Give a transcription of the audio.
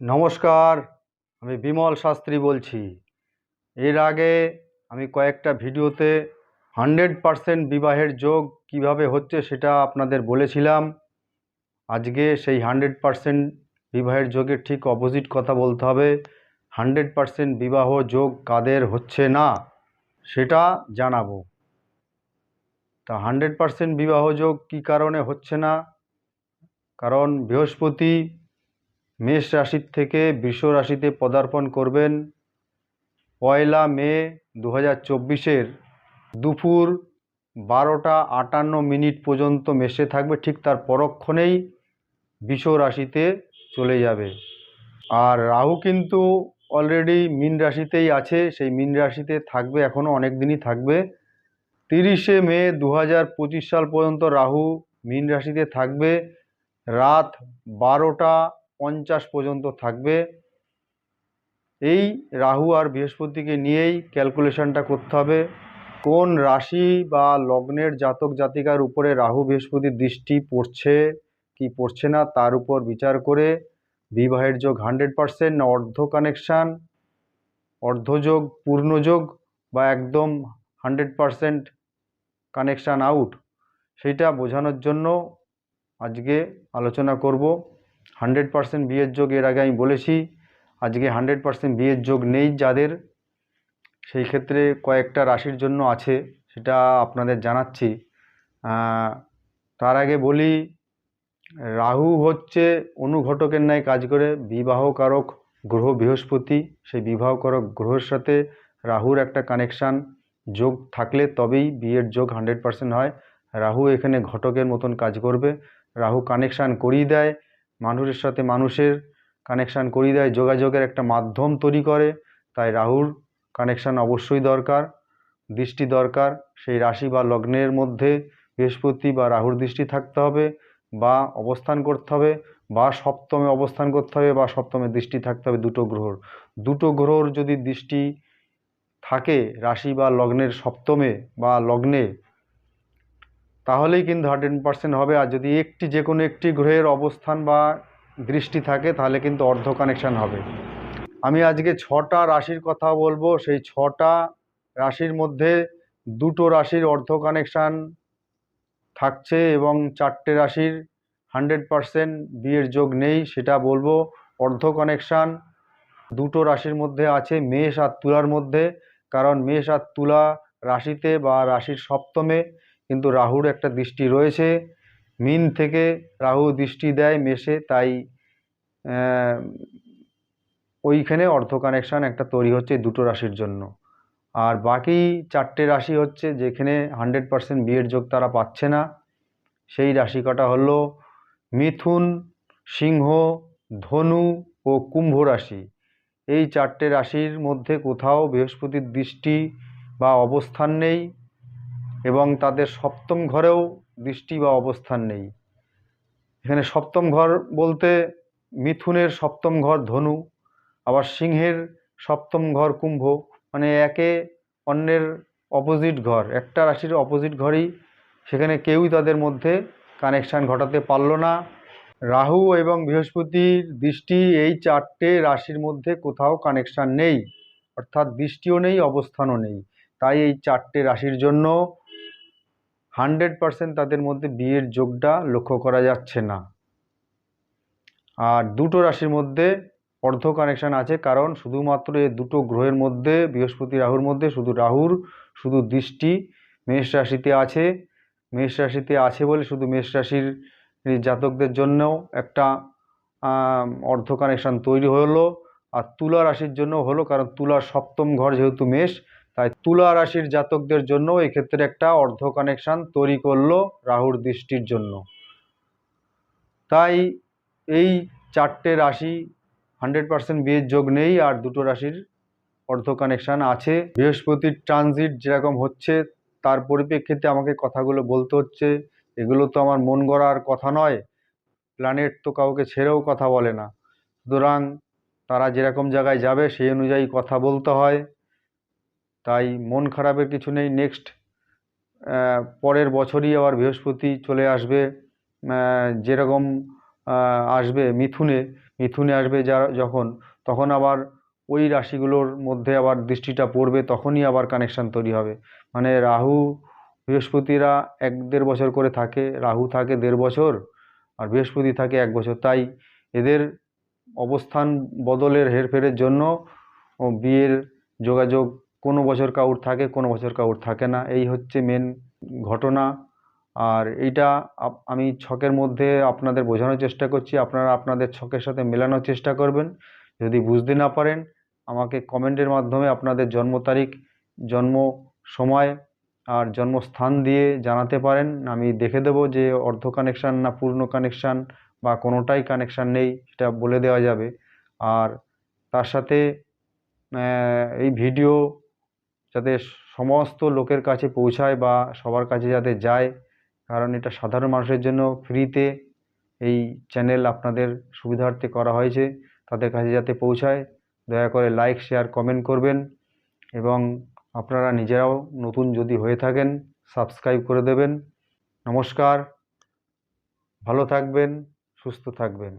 নমস্কার, আমি বিমল শাস্ত্রী বলছি। এর আগে আমি কয়েকটা ভিডিওতে হান্ড্রেড পারসেন্ট বিবাহের যোগ কীভাবে হচ্ছে সেটা আপনাদের বলেছিলাম। আজকে সেই হান্ড্রেড পারসেন্ট বিবাহের যোগের ঠিক অপোজিট কথা বলতে হবে। হান্ড্রেড পারসেন্ট বিবাহ যোগ কাদের হচ্ছে না, সেটা জানাব। তা হান্ড্রেড পারসেন্ট বিবাহ যোগ কী কারণে হচ্ছে না? কারণ বৃহস্পতি মেষ রাশির থেকে বৃষ রাশিতে পদার্পণ করবেন। পয়লা মে দু হাজার দুপুর বারোটা আটান্ন মিনিট পর্যন্ত মেষে থাকবে, ঠিক তার পরক্ষণেই বৃষ রাশিতে চলে যাবে। আর রাহু কিন্তু অলরেডি মিন রাশিতেই আছে, সেই মীন রাশিতে থাকবে, এখনও অনেক দিনই থাকবে। তিরিশে মে দু হাজার পঁচিশ সাল পর্যন্ত রাহু মিন রাশিতে থাকবে। রাত বারোটা পঞ্চাশ পর্যন্ত থাকবে। এই রাহু আর বৃহস্পতিকে নিয়েই ক্যালকুলেশনটা করতে হবে। কোন রাশি বা লগ্নের জাতক জাতিকার উপরে রাহু বৃহস্পতির দৃষ্টি পড়ছে, কি পড়ছে না, তার উপর বিচার করে বিবাহের যোগ হান্ড্রেড পারসেন্ট না অর্ধ কানেকশান, অর্ধযোগ, পূর্ণযোগ বা একদম হান্ড্রেড পারসেন্ট কানেকশান আউট, সেটা বোঝানোর জন্য আজকে আলোচনা করব। হান্ড্রেড পারসেন্ট বিয়ের যোগ এর আগে আমি বলেছি, আজকে হান্ড্রেড পারসেন্ট বিয়ের যোগ নেই যাদের। সেই ক্ষেত্রে কয়েকটা রাশির জন্য আছে, সেটা আপনাদের জানাচ্ছি। তার আগে বলি, রাহু হচ্ছে অনুঘটকের ন্যায় কাজ করে, বিবাহকারক গ্রহ বৃহস্পতি, সেই বিবাহকারক গ্রহের সাথে রাহুর একটা কানেকশান যোগ থাকলে তবেই বিয়ের যোগ হান্ড্রেড পারসেন্ট হয়। রাহু এখানে ঘটকের মতন কাজ করবে, রাহু কানেকশান করিয়ে দেয় মানুষের সাথে মানুষের কানেকশান করিয়ে দেয়, যোগাযোগের একটা মাধ্যম তৈরি করে, তাই রাহুর কানেকশান অবশ্যই দরকার, দৃষ্টি দরকার, সেই রাশি বা লগ্নের মধ্যে বৃহস্পতি বা রাহুর দৃষ্টি থাকতে হবে, বা অবস্থান করতে হবে, বা সপ্তমে অবস্থান করতে হবে, বা সপ্তমে দৃষ্টি থাকতে হবে দুটো গ্রহর। দুটো গ্রহর যদি দৃষ্টি থাকে, রাশি বা লগ্নের সপ্তমে বা লগ্নে তাহলেই কিন্তু হান্ড্রেড পার্সেন্ট হবে। আর যদি একটি যে কোনো একটি গ্রহের অবস্থান বা দৃষ্টি থাকে, তাহলে কিন্তু অর্ধ কানেকশান হবে। আমি আজকে ছটা রাশির কথা বলব। সেই ছটা রাশির মধ্যে দুটো রাশির অর্ধ কানেকশান থাকছে এবং চারটে রাশির হান্ড্রেড পারসেন্ট বিয়ের যোগ নেই, সেটা বলব। অর্ধ কানেকশান দুটো রাশির মধ্যে আছে, মেষ আর তুলার মধ্যে। কারণ মেষ আর তুলা রাশিতে বা রাশির সপ্তমে কিন্তু রাহুর একটা দৃষ্টি রয়েছে। মিন থেকে রাহু দৃষ্টি দেয় মেষে, তাই ওইখানে অর্থ কানেকশান একটা তৈরি হচ্ছে দুটো রাশির জন্য। আর বাকি চারটে রাশি হচ্ছে যেখানে হান্ড্রেড পারসেন্ট বিয়ের যোগ তারা পাচ্ছে না। সেই রাশি কটা হলো মিথুন, সিংহ, ধনু ও কুম্ভ রাশি। এই চারটে রাশির মধ্যে কোথাও বৃহস্পতির দৃষ্টি বা অবস্থান নেই। এবং তাদের সপ্তম ঘরেও দৃষ্টি বা অবস্থান নেই। এখানে সপ্তম ঘর বলতে মিথুনের সপ্তম ঘর ধনু, আবার সিংহের সপ্তম ঘর কুম্ভ। মানে একে অন্যের অপোজিট ঘর, একটা রাশির অপোজিট ঘরেই। সেখানে কেউই তাদের মধ্যে কানেকশান ঘটাতে পারল না। রাহু এবং বৃহস্পতির দৃষ্টি এই চারটে রাশির মধ্যে কোথাও কানেকশান নেই। অর্থাৎ দৃষ্টিও নেই, অবস্থানও নেই। তাই এই চারটে রাশির জন্য হান্ড্রেড পারসেন্ট তাদের মধ্যে বিয়ের যোগটা লক্ষ্য করা যাচ্ছে না। আর দুটো রাশির মধ্যে অর্ধ কানেকশান আছে, কারণ শুধুমাত্র এই দুটো গ্রহের মধ্যে, বৃহস্পতি রাহুর মধ্যে শুধু রাহুর, শুধু দৃষ্টি মেষ রাশিতে আছে। মেষ রাশিতে আছে বলে শুধু মেষ রাশির জাতকদের জন্যও একটা অর্ধ কানেকশান তৈরি হলো। আর তুলা রাশির জন্য হলো, কারণ তুলার সপ্তম ঘর যেহেতু মেষ তাই তুলা রাশির জাতকদের জন্য এক্ষেত্রে একটা অর্ধ কানেকশান তৈরি করল রাহুর দৃষ্টির জন্য। তাই এই চারটে রাশি হান্ড্রেড পার্সেন্ট বিয়ের যোগ নেই আর দুটো রাশির অর্ধ কানেকশান আছে। বৃহস্পতির ট্রানজিট যেরকম হচ্ছে, তার পরিপ্রেক্ষিতে আমাকে কথাগুলো বলতে হচ্ছে। এগুলো তো আমার মন গড়ার কথা নয়। প্ল্যানেট তো কাউকে ছেড়েও কথা বলে না। সুতরাং তারা যেরকম জায়গায় যাবে, সেই অনুযায়ী কথা বলতে হয়। তাই মন খারাপের কিছু নেই। নেক্সট পরের বছরই আবার বৃহস্পতি চলে আসবে। যেরকম আসবে মিথুনে মিথুনে আসবে যারা, যখন, তখন আবার ওই রাশিগুলোর মধ্যে আবার দৃষ্টিটা পড়বে, তখনই আবার কানেকশান তৈরি হবে। মানে রাহু বৃহস্পতিরা এক দেড় বছর করে থাকে, রাহু থাকে দেড় বছর আর বৃহস্পতি থাকে এক বছর। তাই এদের অবস্থান বদলের হেরফেরের জন্য বিয়ের যোগাযোগ কোনো বছর কাউর থাকে, কোনো বছর কাউর থাকে না। এই হচ্ছে মেন ঘটনা। আর এইটা আমি ছকের মধ্যে আপনাদের বোঝানোর চেষ্টা করছি। আপনারা আপনাদের ছকের সাথে মেলানোর চেষ্টা করবেন। যদি বুঝতে না পারেন, আমাকে কমেন্টের মাধ্যমে আপনাদের জন্ম তারিখ, জন্ম সময় আর জন্মস্থান দিয়ে জানাতে পারেন। আমি দেখে দেবো যে অর্ধ কানেকশান না পূর্ণ কানেকশান বা কোনোটাই কানেকশান নেই সেটা বলে দেওয়া যাবে। আর তার সাথে এই ভিডিও যাতে সমস্ত লোকের কাছে পৌঁছায় বা সবার কাছে যাতে যায়। কারণ এটা সাধারণ মানুষের জন্য ফ্রিতে এই চ্যানেল আপনাদের সুবিধার্থে করা হয়েছে। তাদের কাছে যাতে পৌঁছায়, দয়া করে লাইক, শেয়ার, কমেন্ট করবেন এবং আপনারা নিজেরাও নতুন যদি হয়ে থাকেন, সাবস্ক্রাইব করে দেবেন। নমস্কার, ভালো থাকবেন, সুস্থ থাকবেন।